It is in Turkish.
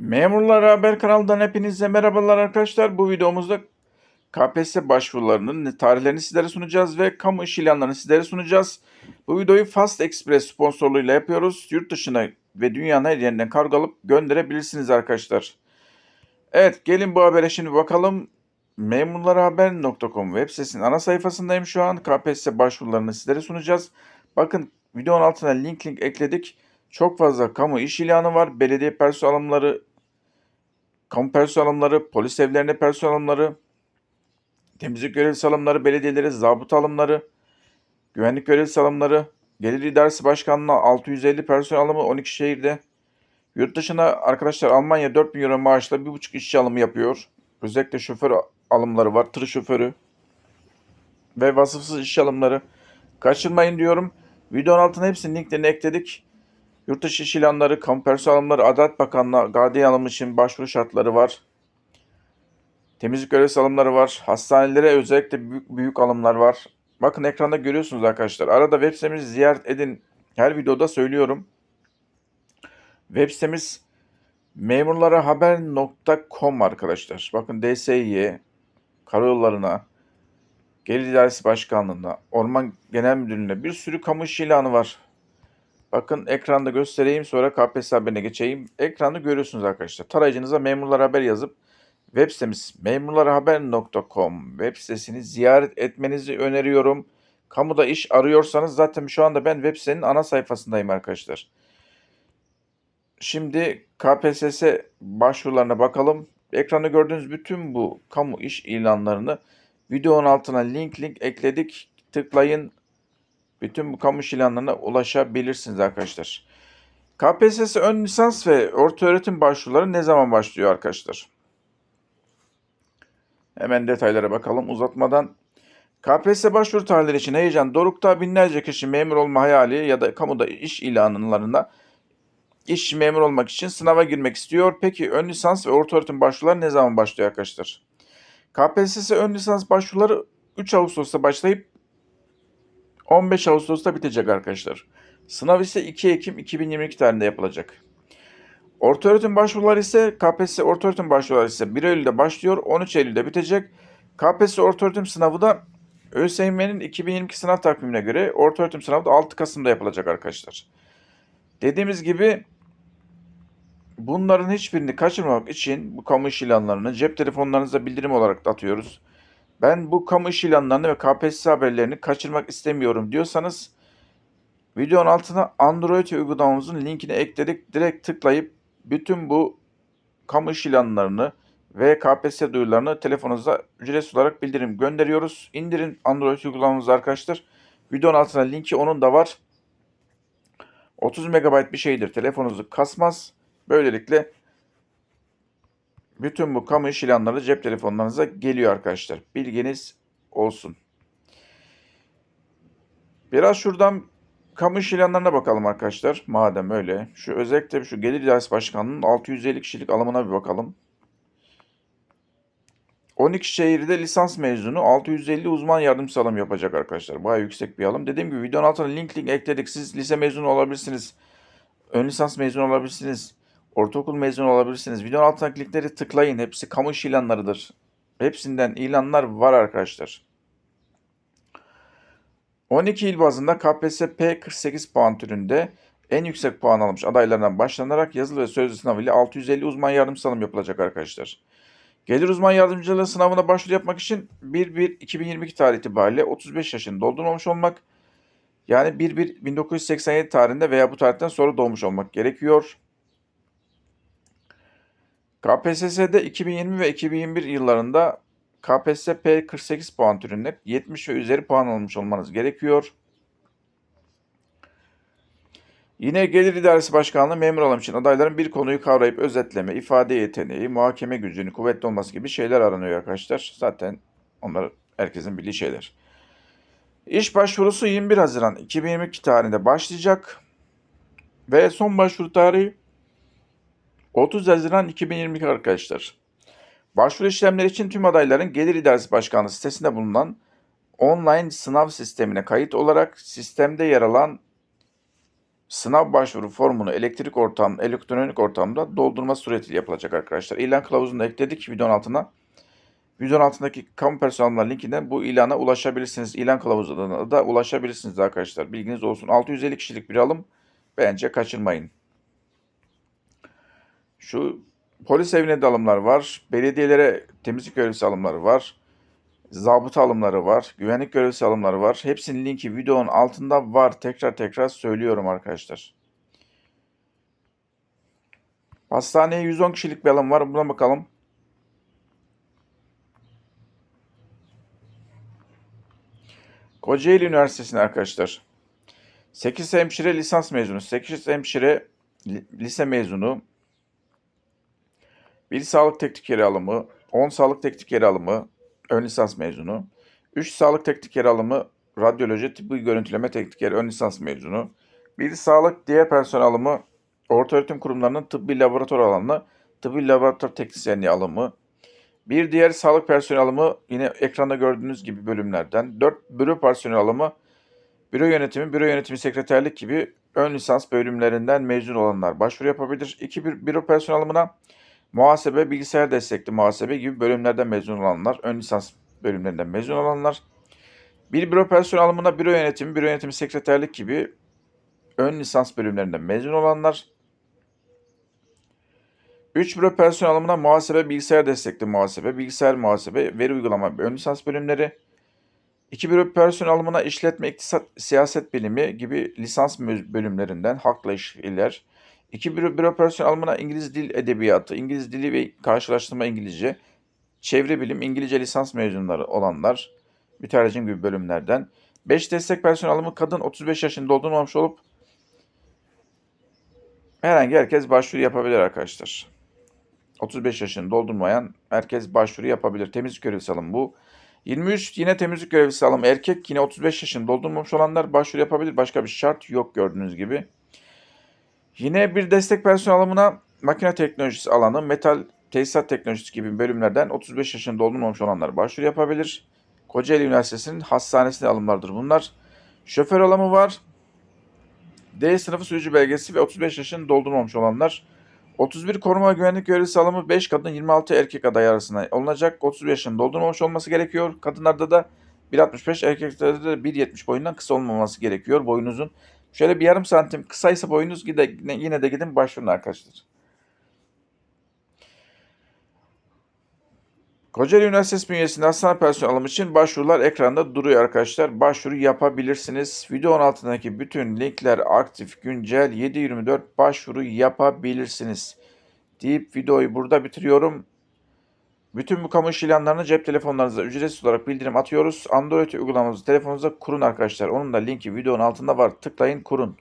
Memurlar Haber kanalından hepinize merhabalar arkadaşlar. Bu videomuzda KPSS başvurularının tarihlerini sizlere sunacağız ve kamu iş ilanlarını sizlere sunacağız. Bu videoyu Fast Express sponsorluğuyla yapıyoruz. Yurt dışına ve dünyanın her yerinden kargo alıp gönderebilirsiniz arkadaşlar. Evet gelin bu habere şimdi bakalım. Memurlarhaber.com web sitesinin ana sayfasındayım şu an. KPSS başvurularını sizlere sunacağız. Bakın videonun altına link link ekledik. Çok fazla kamu iş ilanı var. Belediye personel alımları, kamu personel alımları, polis evlerine personel alımları, temizlik görevlisi alımları, belediyelere zabıta alımları, güvenlik görevlisi alımları, Gelir İdaresi Başkanlığı'na 650 personel alımı 12 şehirde. Yurt dışına arkadaşlar Almanya 4000 euro maaşla 1,5 işçi alımı yapıyor. Özellikle şoför alımları var, tır şoförü ve vasıfsız işçi alımları. Kaçırmayın diyorum. Videonun altına hepsinin linklerini ekledik. Yurt dışı iş ilanları, kamu personel alımları, Adalet Bakanlığı, gardiyan alımı için başvuru şartları var. Temizlik görevlisi alımları var. Hastanelere özellikle büyük, büyük alımlar var. Bakın ekranda görüyorsunuz arkadaşlar. Arada web sitemizi ziyaret edin. Her videoda söylüyorum. Web sitemiz memurlarahaber.com arkadaşlar. Bakın DSİ, karayollarına, Gelir İdaresi Başkanlığı'na, Orman Genel Müdürlüğü'ne bir sürü kamu iş ilanı var. Bakın ekranda göstereyim sonra KPSS haberine geçeyim. Ekranda görüyorsunuz arkadaşlar. Tarayıcınıza memurlar haber yazıp web sitemiz memurlarhaber.com web sitesini ziyaret etmenizi öneriyorum. Kamuda iş arıyorsanız zaten şu anda ben web sitenin ana sayfasındayım arkadaşlar. Şimdi KPSS başvurularına bakalım. Ekranda gördüğünüz bütün bu kamu iş ilanlarını videonun altına link link ekledik. Tıklayın bütün bu kamu ilanlarına ulaşabilirsiniz arkadaşlar. KPSS ön lisans ve orta öğretim başvuruları ne zaman başlıyor arkadaşlar? Hemen detaylara bakalım uzatmadan. KPSS başvuru tarihleri için heyecan dorukta binlerce kişi memur olma hayali ya da kamuda iş ilanlarında iş memur olmak için sınava girmek istiyor. Peki ön lisans ve orta öğretim başvuruları ne zaman başlıyor arkadaşlar? KPSS ön lisans başvuruları 3 Ağustos'ta başlayıp 15 Ağustos'ta bitecek arkadaşlar. Sınav ise 2 Ekim 2022 tarihinde yapılacak. Ortaöğretim başvuruları ise KPSS ortaöğretim başvuruları ise 1 Eylül'de başlıyor, 13 Eylül'de bitecek. KPSS ortaöğretim sınavı da ÖSYM'nin 2022 sınav takvimine göre ortaöğretim sınavı da 6 Kasım'da yapılacak arkadaşlar. Dediğimiz gibi bunların hiçbirini kaçırmamak için bu kamu iş ilanlarını cep telefonlarınıza bildirim olarak da atıyoruz. Ben bu kamu iş ilanlarını ve KPSS haberlerini kaçırmak istemiyorum diyorsanız videonun altına Android uygulamamızın linkini ekledik. Direkt tıklayıp bütün bu kamu iş ilanlarını ve KPSS duyurularını telefonunuza ücretsiz olarak bildirim gönderiyoruz. İndirin Android uygulamamızı arkadaşlar. Videonun altına linki onun da var. 30 MB bir şeydir. Telefonunuzu kasmaz. Böylelikle bütün bu kamu iş ilanları cep telefonlarınıza geliyor arkadaşlar. Bilginiz olsun. Biraz şuradan kamu iş ilanlarına bakalım arkadaşlar. Madem öyle. Şu özellikle şu Gelir İdaresi Başkanlığı'nın 650 kişilik alımına bir bakalım. 12 şehirde lisans mezunu 650 uzman yardımcısı alım yapacak arkadaşlar. Bayağı yüksek bir alım. Dediğim gibi videonun altına link link ekledik. Siz lise mezunu olabilirsiniz. Ön lisans mezunu olabilirsiniz. Ortaokul mezunu olabilirsiniz. Videonun altındaki linkleri tıklayın. Hepsi kamu iş ilanlarıdır. Hepsinden ilanlar var arkadaşlar. 12 il bazında KPSS P48 puan türünde en yüksek puan almış adaylardan başlanarak yazılı ve sözlü sınav ile 650 uzman yardımcısı alım yapılacak arkadaşlar. Gelir uzman yardımcılığı sınavına başvuru yapmak için 1-1-2022 tarih itibariyle 35 yaşını doldurmamış olmak, yani 1-1-1987 tarihinde veya bu tarihten sonra doğmuş olmak gerekiyor. KPSS'de 2020 ve 2021 yıllarında KPSS P48 puan türünde 70 ve üzeri puan almış olmanız gerekiyor. Yine Gelir İdaresi Başkanlığı memur alım için adayların bir konuyu kavrayıp özetleme, ifade yeteneği, muhakeme gücünün kuvvetli olması gibi şeyler aranıyor arkadaşlar. Zaten onlar herkesin bildiği şeyler. İş başvurusu 21 Haziran 2022 tarihinde başlayacak. Ve son başvuru tarihi 30 Haziran 2022 arkadaşlar. Başvuru işlemleri için tüm adayların Gelir İdaresi Başkanlığı sitesinde bulunan online sınav sistemine kayıt olarak sistemde yer alan sınav başvuru formunu elektrik ortam, elektronik ortamda doldurma suretiyle yapılacak arkadaşlar. İlan kılavuzunu da ekledik videonun altına. Videonun altındaki kamu personel linkinden bu ilana ulaşabilirsiniz. İlan kılavuzuna da ulaşabilirsiniz arkadaşlar. Bilginiz olsun. 650 kişilik bir alım. Bence kaçırmayın. Şu polis evine de alımlar var. Belediyelere temizlik görevlisi alımları var. Zabıta alımları var. Güvenlik görevlisi alımları var. Hepsinin linki videonun altında var. Tekrar tekrar söylüyorum arkadaşlar. Hastaneye 110 kişilik bir alım var. Buna bakalım. Kocaeli Üniversitesi'nde arkadaşlar. 8 hemşire lisans mezunu, 8 hemşire li- lise mezunu, 1 sağlık teknik yeri alımı, 10 sağlık teknik yeri alımı, ön lisans mezunu, 3 sağlık teknik yeri alımı, radyoloji, tıbbi görüntüleme teknik yeri ön lisans mezunu, 1 sağlık diğer personel alımı, ortaöğretim kurumlarının tıbbi laboratuvar alanı, tıbbi laboratuvar teknisyenliği alımı, bir diğer sağlık personel alımı yine ekranda gördüğünüz gibi bölümlerden. 4 büro personel alımı, büro yönetimi, büro yönetimi sekreterlik gibi ön lisans bölümlerinden mezun olanlar başvuru yapabilir. 2 bir büro personel alımına muhasebe, bilgisayar destekli muhasebe gibi bölümlerden mezun olanlar, ön lisans bölümlerinden mezun olanlar. Bir büro personel alımına büro yönetimi, büro yönetimi sekreterlik gibi ön lisans bölümlerinden mezun olanlar. 3 büro personel alımına muhasebe, bilgisayar destekli muhasebe, bilgisayar muhasebe, veri uygulama ön lisans bölümleri. 2 büro personel alımına işletme, iktisat, siyaset bilimi gibi lisans bölümlerinden halkla ilişkiler. 2 büro, büro personel alımına İngiliz dil edebiyatı, İngiliz dili ve karşılaştırma İngilizce, çevre bilim, İngilizce lisans mezunları olanlar, mütercim gibi bölümlerden. 5 destek personel alımı kadın 35 yaşını doldurmamış olup herhangi herkes başvuru yapabilir arkadaşlar. 35 yaşını doldurmayan herkes başvuru yapabilir. Temizlik görevlisi alım bu. 23 yine temizlik görevlisi alım erkek yine 35 yaşını doldurmamış olanlar başvuru yapabilir. Başka bir şart yok gördüğünüz gibi. Yine bir destek personel alımına makine teknolojisi alanı, metal tesisat teknolojisi gibi bölümlerden 35 yaşını doldurmamış olanlar başvuru yapabilir. Kocaeli Üniversitesi'nin hastanesinde alımlardır bunlar. Şoför alımı var. D sınıfı sürücü belgesi ve 35 yaşını doldurmamış olanlar. 31 koruma güvenlik görevlisi alımı 5 kadın 26 erkek aday arasında olunacak. 30 yaşını doldurmamış olması gerekiyor. Kadınlarda da 1.65 erkeklerde de 1.70 boyundan kısa olmaması gerekiyor boyunuzun. Şöyle bir yarım santim kısaysa boyunuz gide, yine de gidin başvurun arkadaşlar. Kocaeli Üniversitesi bünyesinde hastane personel alımı için başvurular ekranda duruyor arkadaşlar. Başvuru yapabilirsiniz. Videonun altındaki bütün linkler aktif, güncel, 7-24 başvuru yapabilirsiniz. Deyip videoyu burada bitiriyorum. Bütün bu kamu iş ilanlarını cep telefonlarınıza ücretsiz olarak bildirim atıyoruz. Android uygulamamızı telefonunuza kurun arkadaşlar. Onun da linki videonun altında var. Tıklayın kurun.